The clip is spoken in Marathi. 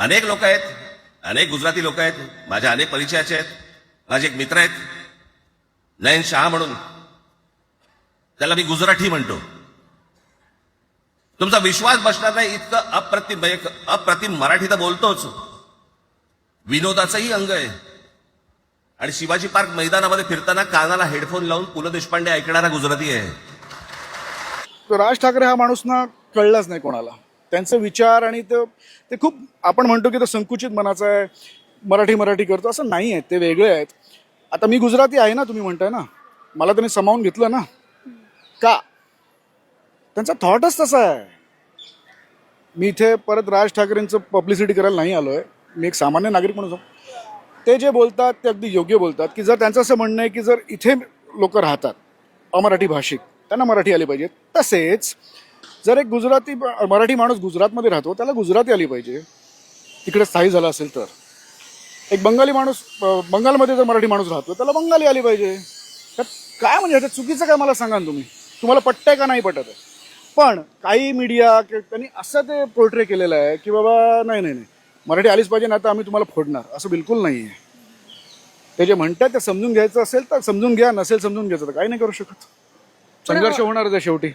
अनेक लोक आहेत अनेक गुजराती लोक आहेत माझ्या अनेक परिचयाचे आहेत माझे एक मित्र आहेत नयन शहा म्हणून. त्याला मी गुजराठी म्हणतो. तुमचा विश्वास बसणार नाही इतकं अप्रतिम अप्रतिम मराठी तर बोलतोच. विनोदाचंही अंग आहे. आणि शिवाजी पार्क मैदानामध्ये फिरताना कानाला हेडफोन लावून पु. ल. देशपांडे ऐकणारा गुजराती आहे. राज ठाकरे हा माणूस ना कळलाच नाही कोणाला. त्यांचे विचार आणि ते ते खूप आपण म्हणतो की तो संकुचित मनाचा आहे मराठी मराठी करतो असं नाही आहे ते वेगळे आहेत. आता मी गुजराती आहे ना तुम्ही म्हणताय ना मला त्यांनी समावून घेतलं ना. का? त्यांचा थॉटच तसा आहे. मी इथे परत राज ठाकरेंचं पब्लिसिटी करायला नाही आलो आहे मी एक सामान्य नागरिक म्हणून सांगतो. ते जे बोलतात ते अगदी योग्य बोलतात की जर त्यांचं असं म्हणणं आहे की जर इथे लोक राहतात अमराठी भाषिक त्यांना मराठी आली पाहिजे. तसेच जर एक गुजराती मराठी माणूस गुजरातमध्ये राहतो त्याला गुजराती आली पाहिजे. तिकडे स्थायी झाला असेल तर. एक बंगाली माणूस बंगालमध्ये जर मराठी माणूस राहतो त्याला बंगाली आली पाहिजे. तर काय म्हणजे ह्याच्यात चुकीचं काय मला सांगा ना तुम्ही? तुम्हाला पटतंय का नाही पटत? आहे पण काही मीडिया त्यांनी असं ते पोर्ट्रे केलेलं आहे की बाबा नाही नाही नाही. मराठी आलीच पाहिजे ना तर आम्ही तुम्हाला फोडणार. असं बिलकुल नाही आहे ते जे म्हणतात ते समजून घ्यायचं असेल तर समजून घ्या नसेल समजून घ्यायचं तर काही नाही करू शकत. संघर्ष होणारच आहे शेवटी.